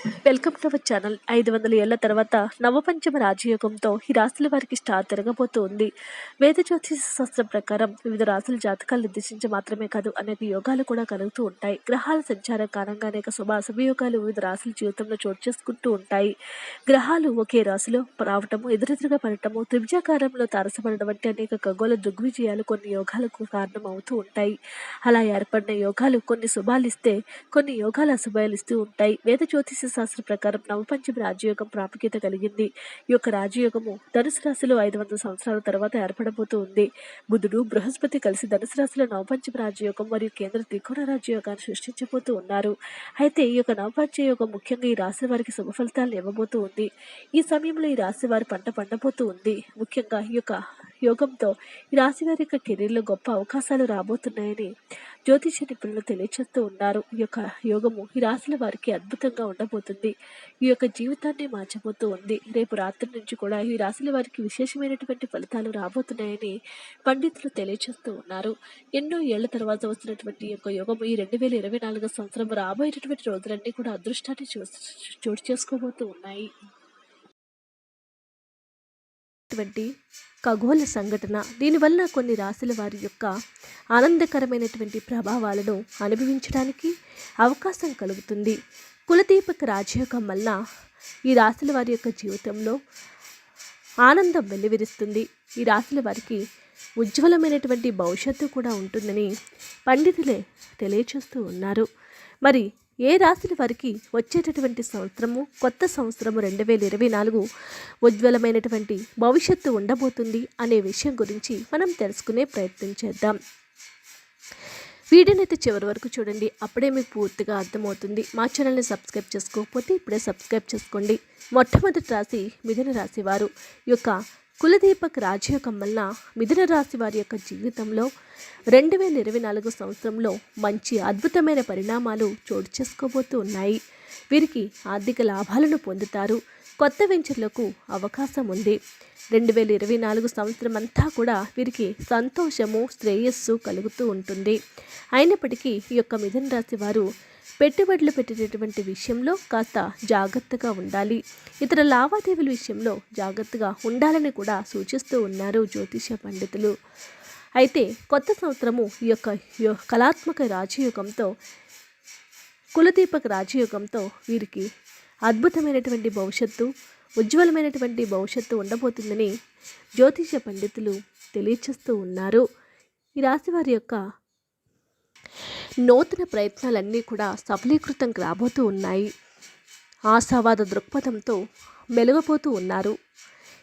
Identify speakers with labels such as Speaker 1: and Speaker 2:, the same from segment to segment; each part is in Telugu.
Speaker 1: Welcome to our channel. ఐదు వందల ఏళ్ళ తర్వాత నవపంచమ రాజయోగంతో ఈ రాశుల వారికి స్టార్ తిరగబోతూ ఉంది వేద జ్యోతిష శాస్త్రం ప్రకారం వివిధ రాశుల జాతకాలు నిర్దేశించి మాత్రమే కాదు అనేక యోగాలు కూడా కలుగుతూ ఉంటాయి. గ్రహాల సంచారం కారణంగా అనేక శుభ అశుభయోగాలు వివిధ రాశుల జీవితంలో చోటు చేసుకుంటూ ఉంటాయి. గ్రహాలు ఒకే రాశిలో రావటము ఎదురెదురుగా పడటము త్రిభుజాకారంలో తారసపడడం వంటి అనేక ఖగోళ దృగ్విజయాలు కొన్ని యోగాలకు కారణం అవుతూ ఉంటాయి. అలా ఏర్పడిన యోగాలు కొన్ని శుభాలు ఇస్తే కొన్ని యోగాలు అశుభాలు ఇస్తూ ఉంటాయి. వేద జ్యోతిష శాస్త్ర ప్రకారం నవపంచమి రాజయోగం ప్రాముఖ్యత కలిగింది. ఈ యొక్క రాజయోగము ధనుసు రాశిలో ఐదు వందల సంవత్సరాల తర్వాత ఏర్పడబోతూ ఉంది. బుధుడు బృహస్పతి కలిసి ధనుసు రాశిలో నవపంచమి రాజయోగం మరియు కేంద్ర త్రికోణ రాజయోగాన్ని సృష్టించబోతూ ఉన్నారు. అయితే ఈ యొక్క నవపంచ యోగం ముఖ్యంగా ఈ రాశి వారికి శుభ ఫలితాలను ఇవ్వబోతూ ఉంది. ఈ సమయంలో ఈ రాశి వారి పంట పండబోతూ ఉంది. ముఖ్యంగా ఈ యొక్క యోగంతో ఈ రాశి వారి యొక్క కెరీర్లో గొప్ప అవకాశాలు రాబోతున్నాయని జ్యోతిష నిపుణులు తెలియచేస్తూ ఉన్నారు. ఈ యొక్క యోగము ఈ రాశుల వారికి అద్భుతంగా ఉండబోతుంది. ఈ యొక్క జీవితాన్ని మార్చబోతూ ఉంది. రేపు రాత్రి నుంచి కూడా ఈ రాశుల వారికి విశేషమైనటువంటి ఫలితాలు రాబోతున్నాయని పండితులు తెలియచేస్తూ ఉన్నారు. ఎన్నో ఏళ్ళ తర్వాత వస్తున్నటువంటి యొక్క యోగము ఈ రెండు వేల ఇరవై నాలుగు సంవత్సరం రాబోయేటటువంటి రోజులన్నీ కూడా అదృష్టాన్ని చూ చోటు చేసుకోబోతూ ఉన్నాయి. అటువంటి ఖగోళ సంఘటన దీనివల్ల కొన్ని రాశుల వారి యొక్క ఆనందకరమైనటువంటి ప్రభావాలను అనుభవించడానికి అవకాశం కలుగుతుంది. కులదీపక రాజయోగం వల్ల ఈ రాశుల వారి యొక్క జీవితంలో ఆనందం వెల్లివిరుస్తుంది. ఈ రాశుల వారికి ఉజ్వలమైనటువంటి భవిష్యత్తు కూడా ఉంటుందని పండితులే తెలియచేస్తూ ఉన్నారు. మరి ఏ రాశిని వారికి వచ్చేటటువంటి సంవత్సరము కొత్త సంవత్సరము రెండు వేల ఇరవై నాలుగు ఉజ్వలమైనటువంటి భవిష్యత్తు ఉండబోతుంది అనే విషయం గురించి మనం తెలుసుకునే ప్రయత్నం చేద్దాం. వీడియోనైతే చివరి వరకు చూడండి. అప్పుడే మీకు పూర్తిగా అర్థమవుతుంది. మా ఛానల్ని సబ్స్క్రైబ్ చేసుకోకపోతే ఇప్పుడే సబ్స్క్రైబ్ చేసుకోండి. మొట్టమొదటి రాశి మిథున రాశి వారు ఈ యొక్క కులదీపక్ రాజయోగం వల్ల మిథున రాశి వారి యొక్క జీవితంలో రెండు వేల ఇరవై నాలుగు సంవత్సరంలో మంచి అద్భుతమైన పరిణామాలు చోటు చేసుకోబోతూ ఉన్నాయి. వీరికి ఆర్థిక లాభాలను పొందుతారు. కొత్త వెంచర్లకు అవకాశం ఉంది. రెండు వేల ఇరవై నాలుగు సంవత్సరం అంతా కూడా వీరికి సంతోషము శ్రేయస్సు కలుగుతూ ఉంటుంది. అయినప్పటికీ ఈ యొక్క మిథున రాశి వారు పెట్టుబడులు పెట్టేటటువంటి విషయంలో కాస్త జాగ్రత్తగా ఉండాలి. ఇతర లావాదేవీల విషయంలో జాగ్రత్తగా ఉండాలని కూడా సూచిస్తూ ఉన్నారు జ్యోతిష పండితులు. అయితే కొత్త సంవత్సరము ఈ యొక్క యో- కళాత్మక రాజయోగంతో కులదీపక రాజయోగంతో వీరికి అద్భుతమైనటువంటి భవిష్యత్తు ఉజ్వలమైనటువంటి భవిష్యత్తు ఉండబోతుందని జ్యోతిష పండితులు తెలియచేస్తూ ఉన్నారు. ఈ రాశి వారి యొక్క నూతన ప్రయత్నాలన్నీ కూడా సఫలీకృతం రాబోతూ ఉన్నాయి. ఆశావాద దృక్పథంతో మెలుగపోతూ ఉన్నారు.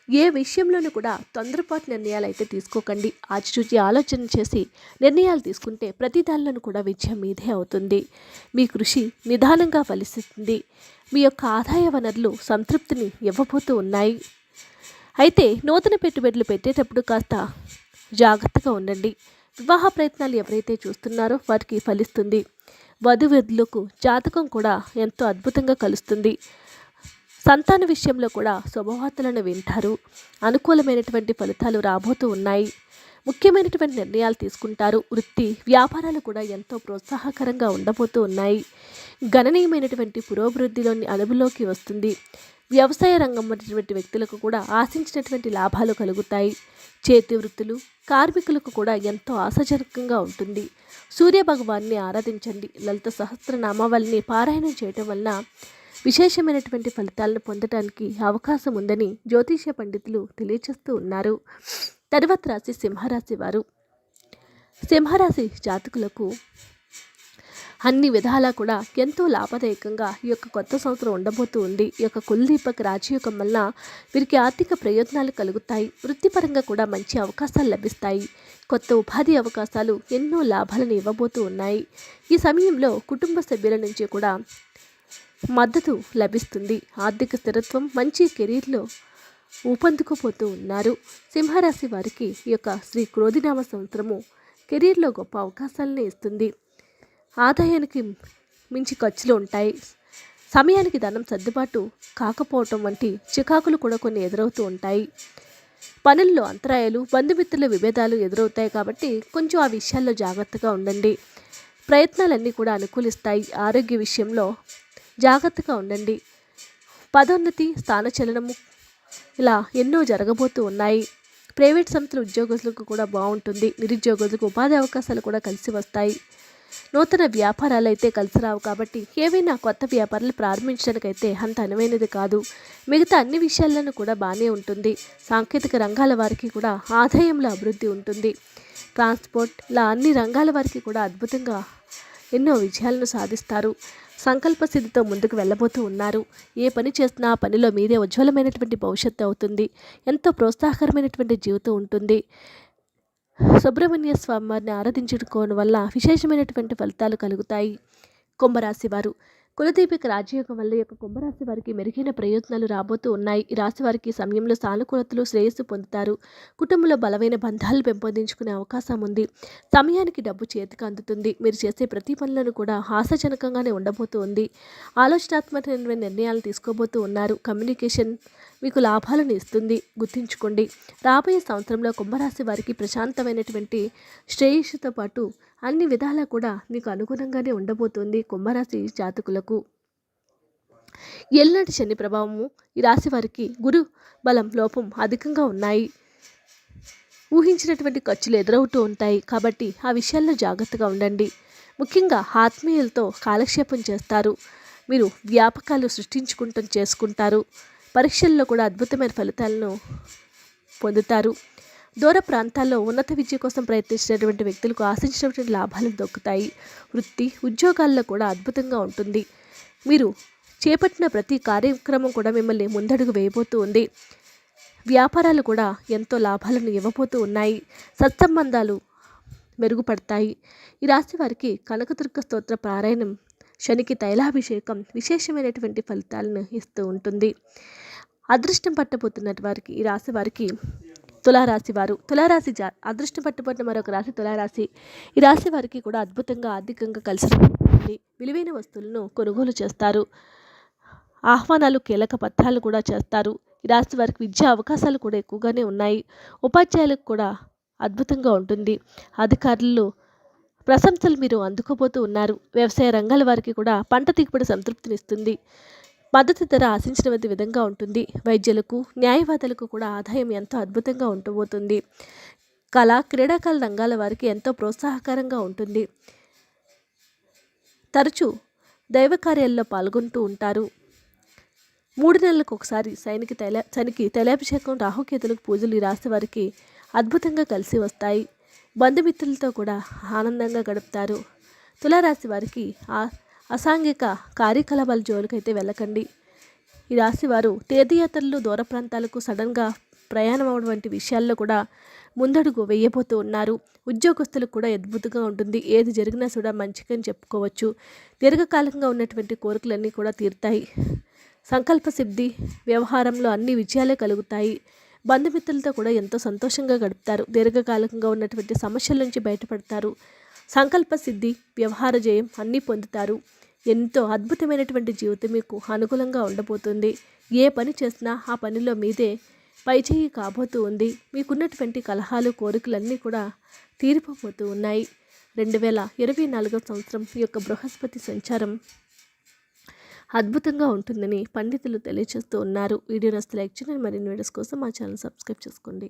Speaker 1: ఏ విషయంలోనూ కూడా తొందరపాటు నిర్ణయాలు అయితే తీసుకోకండి. ఆచిచూచి ఆలోచన చేసి నిర్ణయాలు తీసుకుంటే ప్రతి దానిలోనూ కూడా విజయం మీదే అవుతుంది. మీ కృషి నిదానంగా ఫలిస్తుంది. మీ యొక్క ఆదాయ వనరులు సంతృప్తిని ఇవ్వబోతూ ఉన్నాయి. అయితే నూతన పెట్టుబడులు పెట్టేటప్పుడు కాస్త జాగ్రత్తగా ఉండండి. వివాహ ప్రయత్నాలు ఎవరైతే చూస్తున్నారో వారికి ఫలిస్తుంది. వధువధులకు జాతకం కూడా ఎంతో అద్భుతంగా కలుస్తుంది. సంతాన విషయంలో కూడా శుభవార్తలను వింటారు. అనుకూలమైనటువంటి ఫలితాలు రాబోతూ ఉన్నాయి. ముఖ్యమైనటువంటి నిర్ణయాలు తీసుకుంటారు. వృత్తి వ్యాపారాలు కూడా ఎంతో ప్రోత్సాహకరంగా ఉండబోతూ ఉన్నాయి. గణనీయమైనటువంటి పురోభివృద్ధిలోని అదుపులోకి వస్తుంది. వ్యవసాయ రంగం ఉన్నటువంటి వ్యక్తులకు కూడా ఆశించినటువంటి లాభాలు కలుగుతాయి. చేతి వృత్తులు కార్మికులకు కూడా ఎంతో ఆశాజనకంగా ఉంటుంది. సూర్య భగవాన్ని ఆరాధించండి. లలిత సహస్రనామావళిని పారాయణం చేయటం వలన విశేషమైనటువంటి ఫలితాలను పొందడానికి అవకాశం ఉందని జ్యోతిష పండితులు తెలియచేస్తూ ఉన్నారు. తరువాత రాశి సింహరాశి వారు. సింహరాశి జాతకులకు అన్ని విధాలా కూడా ఎంతో లాభదాయకంగా ఈ యొక్క కొత్త సంవత్సరం ఉండబోతూ ఉంది. ఈ యొక్క కులదీపక రాజయోగం వల్ల వీరికి ఆర్థిక ప్రయోజనాలు కలుగుతాయి. వృత్తిపరంగా కూడా మంచి అవకాశాలు లభిస్తాయి. కొత్త ఉపాధి అవకాశాలు ఎన్నో లాభాలను ఇవ్వబోతూ ఉన్నాయి. ఈ సమయంలో కుటుంబ సభ్యుల నుంచి కూడా మద్దతు లభిస్తుంది. ఆర్థిక స్థిరత్వం మంచి కెరీర్లో ఊపందుకుపోతూ ఉన్నారు. సింహరాశి వారికి ఈ యొక్క శ్రీ క్రోధినామ సంవత్సరము కెరీర్లో గొప్ప అవకాశాలను ఇస్తుంది. ఆదాయానికి మించి ఖర్చులు ఉంటాయి. సమయానికి ధనం సర్దుబాటు కాకపోవటం వంటి చికాకులు కూడా కొన్ని ఎదురవుతూ ఉంటాయి. పనుల్లో అంతరాయాలు బంధుమిత్రుల విభేదాలు ఎదురవుతాయి కాబట్టి కొంచెం ఆ విషయాల్లో జాగ్రత్తగా ఉండండి. ప్రయత్నాలన్నీ కూడా అనుకూలిస్తాయి. ఆరోగ్య విషయంలో జాగ్రత్తగా ఉండండి. పదోన్నతి స్థానచలనము ఇలా ఎన్నో జరగబోతూ ఉన్నాయి. ప్రైవేట్ సంస్థల ఉద్యోగస్తులకు కూడా బాగుంటుంది. నిరుద్యోగులకు ఉపాధి అవకాశాలు కూడా కలిసి వస్తాయి. నూతన వ్యాపారాలు అయితే కలిసి రావు కాబట్టి ఏవైనా కొత్త వ్యాపారాలు ప్రారంభించడానికైతే అంత అనువైనది కాదు. మిగతా అన్ని విషయాలను కూడా బాగానే ఉంటుంది. సాంకేతిక రంగాల వారికి కూడా ఆదాయంలో అభివృద్ధి ఉంటుంది. ట్రాన్స్పోర్ట్ ఇలా అన్ని రంగాల వారికి కూడా అద్భుతంగా ఎన్నో విజయాలను సాధిస్తారు. సంకల్ప సిద్ధితో ముందుకు వెళ్ళబోతూ ఉన్నారు. ఏ పని చేసినా ఆ పనిలో మీదే ఉజ్వలమైనటువంటి భవిష్యత్తు అవుతుంది. ఎంతో ప్రోత్సాహకరమైనటువంటి జీవితం ఉంటుంది. సుబ్రహ్మణ్య స్వామి వారిని ఆరాధించుకోవడం వల్ల విశేషమైనటువంటి ఫలితాలు కలుగుతాయి. కుంభరాశి వారు కులదీపిక రాజయోగం వల్ల యొక్క కుంభరాశి వారికి మెరుగైన ప్రయోజనాలు రాబోతూ ఉన్నాయి. ఈ రాశి వారికి సమయంలో సానుకూలతలు శ్రేయస్సు పొందుతారు. కుటుంబంలో బలమైన బంధాలు పెంపొందించుకునే అవకాశం ఉంది. సమయానికి డబ్బు చేతికి అందుతుంది. మీరు చేసే ప్రతి పనులను కూడా హాస్యజనకంగానే ఉండబోతూ ఉంది. ఆలోచనాత్మకమైన నిర్ణయాలు తీసుకోబోతూ ఉన్నారు. కమ్యూనికేషన్ మీకు లాభాలను ఇస్తుంది. గుర్తుంచుకోండి. రాబోయే సంవత్సరంలో కుంభరాశి వారికి ప్రశాంతమైనటువంటి శ్రేయస్సుతో పాటు అన్ని విధాలా కూడా మీకు అనుగుణంగానే ఉండబోతుంది కుంభరాశి జాతకులకు. ఎల్నాటి శని ప్రభావము ఈ రాశి వారికి గురు బలం లోపం అధికంగా ఉన్నాయి. ఊహించినటువంటి ఖర్చులు ఎదురవుతూ ఉంటాయి కాబట్టి ఆ విషయాల్లో జాగ్రత్తగా ఉండండి. ముఖ్యంగా ఆత్మీయులతో కాలక్షేపం చేస్తారు. మీరు వ్యాపకాలు సృష్టించుకుంటూ చేసుకుంటారు. పరీక్షల్లో కూడా అద్భుతమైన ఫలితాలను పొందుతారు. దూర ప్రాంతాల్లో ఉన్నత విద్య కోసం ప్రయత్నించినటువంటి వ్యక్తులకు ఆశించినటువంటి లాభాలు దొక్కుతాయి. వృత్తి ఉద్యోగాల్లో కూడా అద్భుతంగా ఉంటుంది. మీరు చేపట్టిన ప్రతి కార్యక్రమం కూడా మిమ్మల్ని ముందడుగు వేయబోతూ ఉంది. వ్యాపారాలు కూడా ఎంతో లాభాలను ఇవ్వబోతూ ఉన్నాయి. సత్సంబంధాలు మెరుగుపడతాయి. ఈ రాశి వారికి కనకదుర్గ స్తోత్ర పారాయణం శనికి తైలాభిషేకం విశేషమైనటువంటి ఫలితాలను ఇస్తూ ఉంటుంది. అదృష్టం పట్టబోతున్న వారికి ఈ రాశి వారికి తులారాశి వారు. తులారాశి జా అదృష్టం పట్టుబడిన మరొక రాశి తులారాశి. ఈ రాశి వారికి కూడా అద్భుతంగా ఆర్థికంగా కలిసి విలువైన వస్తువులను కొనుగోలు చేస్తారు. ఆహ్వానాలు కీలక పత్రాలు కూడా చేస్తారు. ఈ రాశి వారికి విద్యా అవకాశాలు కూడా ఎక్కువగానే ఉన్నాయి. ఉపాధ్యాయులకు కూడా అద్భుతంగా ఉంటుంది. అధికారులు ప్రశంసలు మీరు అందుకోబోతూ ఉన్నారు. వ్యవసాయ రంగాల వారికి కూడా పంట దిగుబడి సంతృప్తినిస్తుంది. మద్దతు ధర ఆశించిన విధంగా ఉంటుంది. వైద్యులకు న్యాయవాదులకు కూడా ఆదాయం ఎంతో అద్భుతంగా ఉండబోతుంది. కళ క్రీడాకాల రంగాల వారికి ఎంతో ప్రోత్సాహకరంగా ఉంటుంది. తరచూ దైవ కార్యాల్లో పాల్గొంటూ ఉంటారు. మూడు నెలలకు ఒకసారి సైనికి తైల శనికి తైలాభిషేకం రాహుకేతులకు పూజలు ఈ రాశి వారికి అద్భుతంగా కలిసి వస్తాయి. బంధుమిత్రులతో కూడా ఆనందంగా గడుపుతారు. తులారాశి వారికి ఆ అసాంఘిక కార్యకలాపాల జోలికైతే వెళ్ళకండి. ఈ రాశి వారు తీర్థయాత్రలు దూర ప్రాంతాలకు సడన్గా ప్రయాణం అవడం వంటి విషయాల్లో కూడా ముందడుగు వేయబోతూ ఉన్నారు. ఉద్యోగస్తులకు కూడా అద్భుతంగా ఉంటుంది. ఏది జరిగినా కూడా మంచిగా చెప్పుకోవచ్చు. దీర్ఘకాలికంగా ఉన్నటువంటి కోరికలన్నీ కూడా తీరుతాయి. సంకల్ప సిద్ధి వ్యవహారంలో అన్ని విజయాలే కలుగుతాయి. బంధుమిత్రులతో కూడా ఎంతో సంతోషంగా గడుపుతారు. దీర్ఘకాలికంగా ఉన్నటువంటి సమస్యల నుంచి బయటపడతారు. సంకల్ప సిద్ధి వ్యవహార జయం అన్నీ పొందుతారు. ఎంతో అద్భుతమైనటువంటి జీవితం మీకు అనుకూలంగా ఉండబోతుంది. ఏ పని చేసినా ఆ పనిలో మీదే పైచేయి కాబోతూ ఉంది. మీకున్నటువంటి కలహాలు కోరికలన్నీ కూడా తీరిపోతూ ఉన్నాయి. రెండు వేల ఇరవై నాలుగో సంవత్సరం ఈ యొక్క బృహస్పతి సంచారం అద్భుతంగా ఉంటుందని పండితులు తెలియజేస్తూ ఉన్నారు. వీడియో నస్తే లైక్ చేయండి. మరిన్ని వీడియోస్ కోసం మా ఛానల్ సబ్స్క్రైబ్ చేసుకోండి.